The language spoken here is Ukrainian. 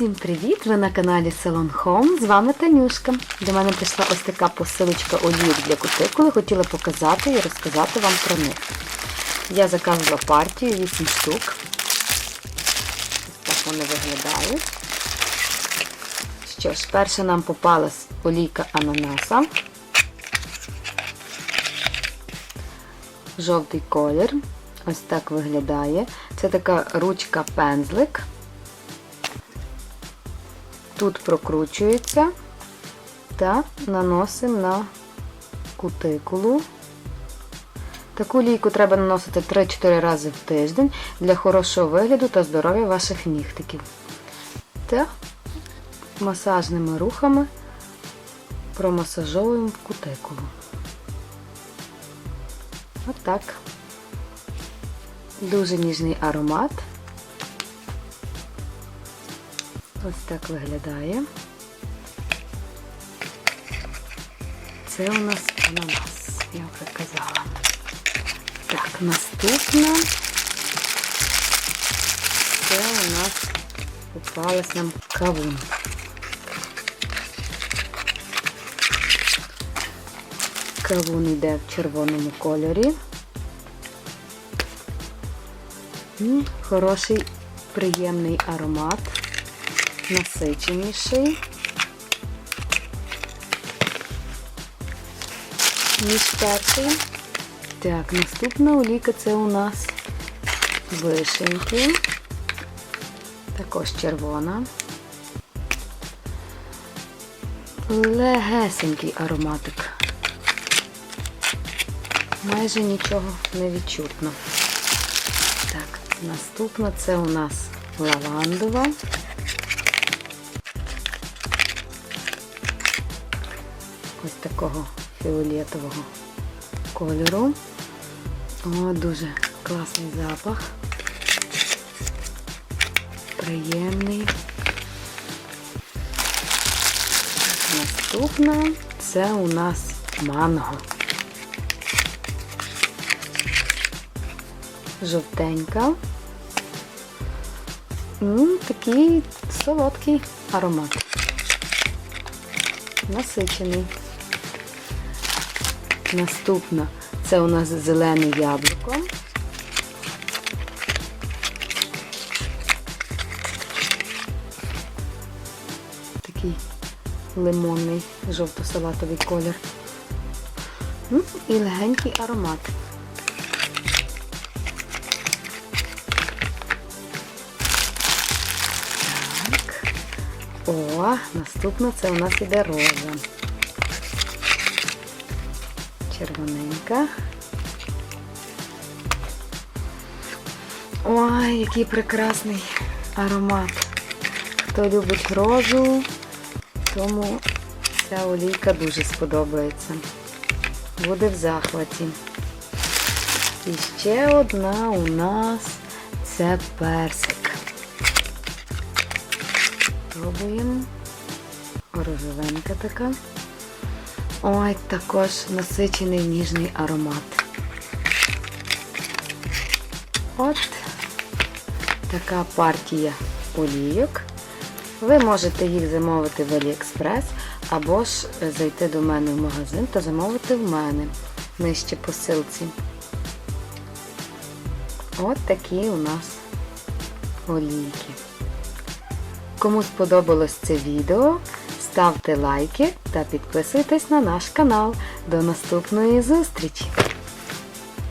Всім привіт! Ви на каналі Salon Home. З вами Танюшка. До мене прийшла ось така посилочка олійок для кутикули. Хотіла показати і розказати вам про них. Я заказувала партію 8 штук. Ось так вони виглядають. Що ж, перша нам попалась олійка ананаса. Жовтий колір. Ось так виглядає. Це така ручка-пензлик. Тут прокручується та наносимо на кутикулу. Таку лійку треба наносити 3-4 рази в тиждень для хорошого вигляду та здоров'я ваших нігтиків. Та масажними рухами промасажовуємо кутикулу. Отак. Дуже ніжний аромат. Ось так виглядає. Це у нас ананас, я вже казала. Так, наступна це у нас попалась нам кавун. Кавун йде в червоному кольорі. Хороший, приємний аромат насиченіший, ніж перший. Так, наступна олійка це у нас вишеньки, також червона. Легесенький ароматик. Майже нічого не відчутно. Так, наступна це у нас лавандова. Ось такого фіолетового кольору. О, дуже класний запах. Приємний. Наступна це у нас манго. Жовтенька. М, Такий солодкий аромат. Насичений. Наступна це у нас зелене яблуко. Такий лимонний жовто-салатовий колір. М, І легенький аромат. Так. О, наступна це у нас іде роза червоненька. Ой, який прекрасний аромат. Хто любить розу, тому ця олійка дуже сподобається. Буде в захваті. І ще одна у нас це персик. Пробуємо. Розовенька така. Ой, також насичений ніжний аромат. От така партія олійок. Ви можете їх замовити в AliExpress або ж зайти до мене в магазин та замовити в мене нижче посилці. От такі у нас олійки. Кому сподобалось це відео, ставте лайки та підписуйтесь на наш канал. До наступної зустрічі!